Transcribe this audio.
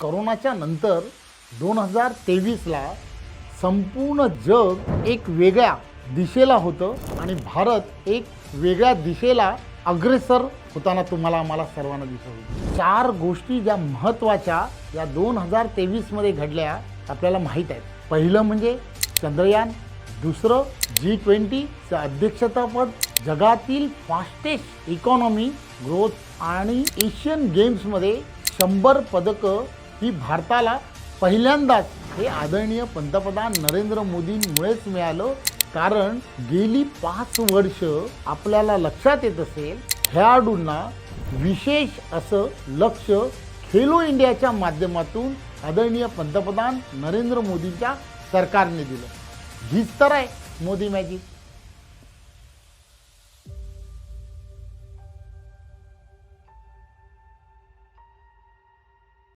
करोनाच्या नंतर दोन हजार तेवीसला संपूर्ण जग एक वेगळ्या दिशेला होतं आणि भारत एक वेगळ्या दिशेला अग्रेसर होताना तुम्हाला आम्हाला सर्वांना दिसत होतं. चार गोष्टी ज्या महत्त्वाच्या या दोन हजार तेवीसमध्ये घडल्या आपल्याला माहीत आहेत. पहिलं म्हणजे चंद्रयान दुसरं जी ट्वेंटीचं अध्यक्षतापद जगातील फास्टेस्ट इकॉनॉमी ग्रोथ आणि एशियन गेम्समध्ये शंभर पदकं ही भारताला पहिल्यांदाच हे आदरणीय पंतप्रधान नरेंद्र मोदींमुळेच मिळालं. कारण गेली पाच वर्ष आपल्याला लक्षात येत असेल खेळाडूंना विशेष असं लक्ष खेलो इंडियाच्या माध्यमातून आदरणीय पंतप्रधान नरेंद्र मोदींच्या सरकारने दिलं. हीच तर आहे मोदी मॅजिक.